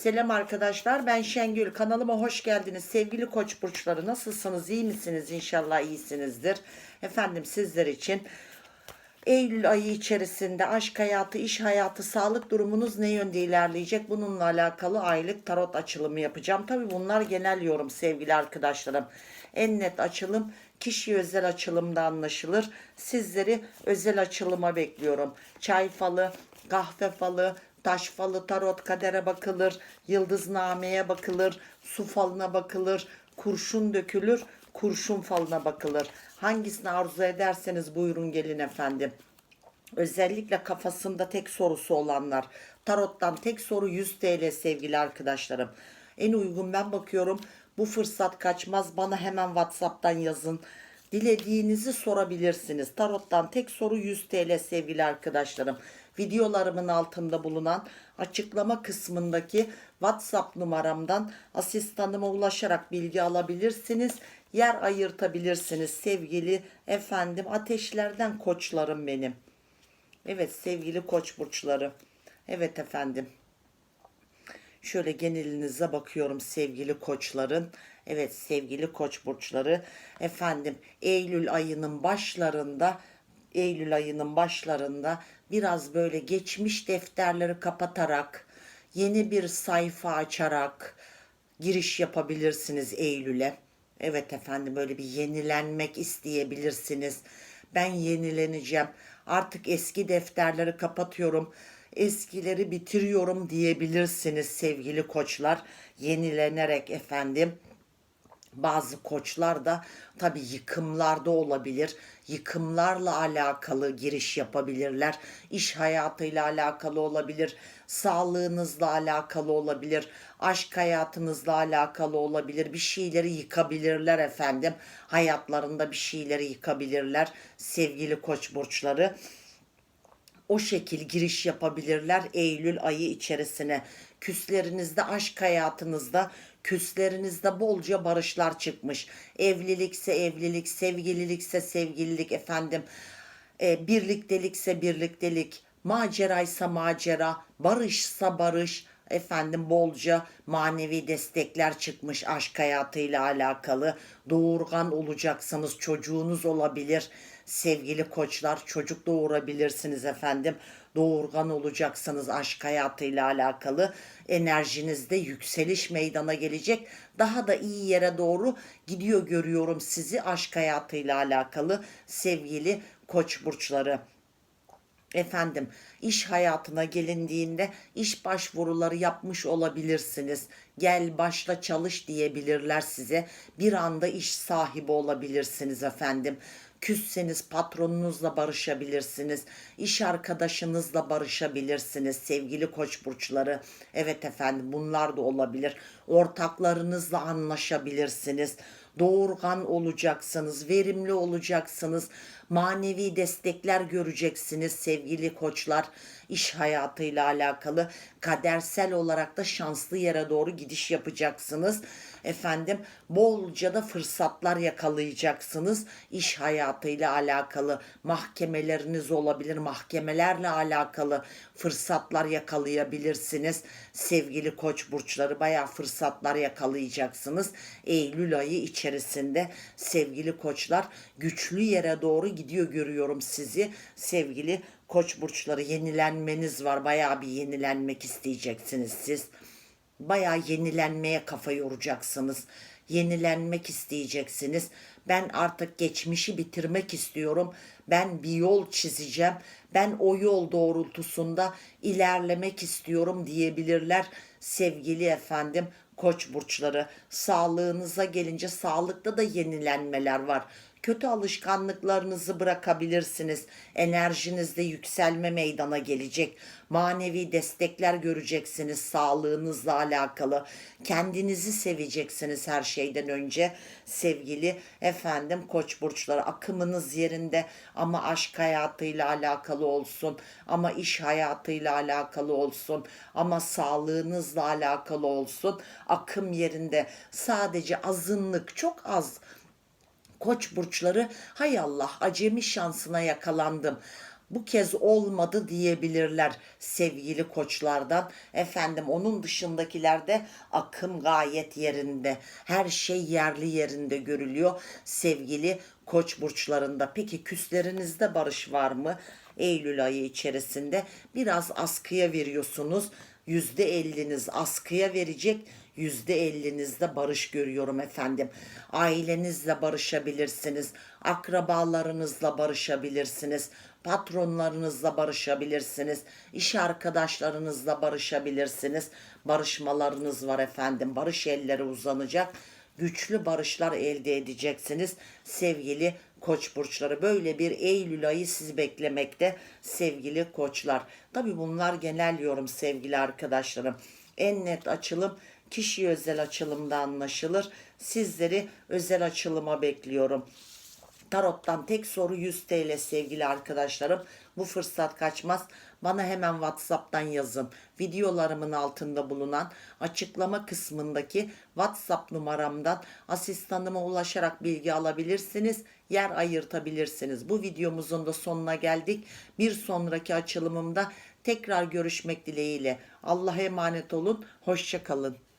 Selam arkadaşlar ben Şengül. Kanalıma hoş geldiniz. Sevgili koç burçları nasılsınız? İyi misiniz? İnşallah iyisinizdir. Efendim sizler için Eylül ayı içerisinde aşk hayatı iş hayatı sağlık durumunuz ne yönde ilerleyecek? Bununla alakalı aylık tarot açılımı yapacağım. Tabi bunlar genel yorum sevgili arkadaşlarım. En net açılım kişi özel açılımda anlaşılır. Sizleri özel açılıma bekliyorum. Çay falı kahve falı taş falı, tarot, kadere bakılır, yıldıznameye bakılır, su falına bakılır, kurşun dökülür, kurşun falına bakılır. Hangisini arzu ederseniz buyurun gelin efendim. Özellikle kafasında tek sorusu olanlar. Tarottan tek soru 100 TL sevgili arkadaşlarım. En uygun ben bakıyorum. Bu fırsat kaçmaz. Bana hemen WhatsApp'tan yazın. Dilediğinizi sorabilirsiniz. Tarottan tek soru 100 TL sevgili arkadaşlarım. Videolarımın altında bulunan açıklama kısmındaki WhatsApp numaramdan asistanıma ulaşarak bilgi alabilirsiniz. Yer ayırtabilirsiniz sevgili efendim ateşlerden koçlarım benim. Evet sevgili koç burçları. Evet efendim. Şöyle genelinize bakıyorum sevgili koçların. Evet sevgili koç burçları. Efendim Eylül ayının başlarında Eylül ayının başlarında biraz böyle geçmiş defterleri kapatarak yeni bir sayfa açarak giriş yapabilirsiniz Eylül'e. Evet efendim böyle bir yenilenmek isteyebilirsiniz. Ben yenileneceğim. Artık eski defterleri kapatıyorum. Eskileri bitiriyorum diyebilirsiniz sevgili koçlar. Yenilenerek efendim bazı koçlar da tabii yıkımlarda olabilir. Yıkımlarla alakalı giriş yapabilirler. İş hayatıyla alakalı olabilir. Sağlığınızla alakalı olabilir. Aşk hayatınızla alakalı olabilir. Bir şeyleri yıkabilirler efendim. Hayatlarında bir şeyleri yıkabilirler sevgili koç burçları o şekil giriş yapabilirler Eylül ayı içerisine. Küslerinizde, aşk hayatınızda, küslerinizde bolca barışlar çıkmış. Evlilikse evlilik, sevgililikse sevgililik efendim. E, birliktelikse birliktelik, maceraysa macera, barışsa barış, efendim bolca manevi destekler çıkmış aşk hayatıyla alakalı. Doğurgan olacaksınız, çocuğunuz olabilir. Sevgili koçlar çocuk doğurabilirsiniz efendim. Doğurgan olacaksınız aşk hayatıyla alakalı. Enerjinizde yükseliş meydana gelecek. Daha da iyi yere doğru gidiyor görüyorum sizi aşk hayatıyla alakalı sevgili koç burçları. Efendim iş hayatına gelindiğinde iş başvuruları yapmış olabilirsiniz. Gel başla çalış diyebilirler size. Bir anda iş sahibi olabilirsiniz efendim. Küsseniz patronunuzla barışabilirsiniz. İş arkadaşınızla barışabilirsiniz sevgili koç burçları. Evet efendim bunlar da olabilir. Ortaklarınızla anlaşabilirsiniz. Doğurgan olacaksınız, verimli olacaksınız. Manevi destekler göreceksiniz sevgili koçlar. İş hayatıyla alakalı kadersel olarak da şanslı yere doğru gidiş yapacaksınız. Efendim bolca da fırsatlar yakalayacaksınız. İş hayatıyla alakalı mahkemeleriniz olabilir. Mahkemelerle alakalı fırsatlar yakalayabilirsiniz. Sevgili koç burçları bayağı fırsatlar yakalayacaksınız. Eylül ayı içerisinde sevgili koçlar güçlü yere doğru gidiyor görüyorum sizi. Sevgili koç burçları yenilenmeniz var. Bayağı bir yenilenmek isteyeceksiniz siz bayağı yenilenmeye kafa yoracaksınız. Yenilenmek isteyeceksiniz. Ben artık geçmişi bitirmek istiyorum. Ben bir yol çizeceğim. Ben o yol doğrultusunda ilerlemek istiyorum diyebilirler sevgili efendim koç burçları. Sağlığınıza gelince sağlıkta da yenilenmeler var. Kötü alışkanlıklarınızı bırakabilirsiniz. Enerjinizde yükselme meydana gelecek. Manevi destekler göreceksiniz sağlığınızla alakalı. Kendinizi seveceksiniz her şeyden önce. Sevgili efendim koç burçları akımınız yerinde ama aşk hayatıyla alakalı olsun. Ama iş hayatıyla alakalı olsun. Ama sağlığınızla alakalı olsun. Akım yerinde sadece azınlık çok az Koç burçları hay Allah acemi şansına yakalandım. bu kez olmadı diyebilirler sevgili koçlardan. Efendim onun dışındakilerde akım gayet yerinde. Her şey yerli yerinde görülüyor sevgili koç burçlarında. Peki küslerinizde barış var mı? Eylül ayı içerisinde biraz askıya veriyorsunuz. %50'niz askıya verecek. %50'nizde barış görüyorum efendim. Ailenizle barışabilirsiniz. Akrabalarınızla barışabilirsiniz. Patronlarınızla barışabilirsiniz. iş arkadaşlarınızla barışabilirsiniz. Barışmalarınız var efendim. Barış elleri uzanacak. Güçlü barışlar elde edeceksiniz sevgili koç burçları. Böyle bir Eylül ayı sizi beklemekte sevgili koçlar. Tabi bunlar genel yorum sevgili arkadaşlarım. En net açılım kişi özel açılımda anlaşılır. Sizleri özel açılıma bekliyorum. Tarot'tan tek soru 100 TL sevgili arkadaşlarım. Bu fırsat kaçmaz. Bana hemen WhatsApp'tan yazın. Videolarımın altında bulunan açıklama kısmındaki WhatsApp numaramdan asistanıma ulaşarak bilgi alabilirsiniz. Yer ayırtabilirsiniz. Bu videomuzun da sonuna geldik. Bir sonraki açılımımda tekrar görüşmek dileğiyle. Allah'a emanet olun. Hoşça kalın.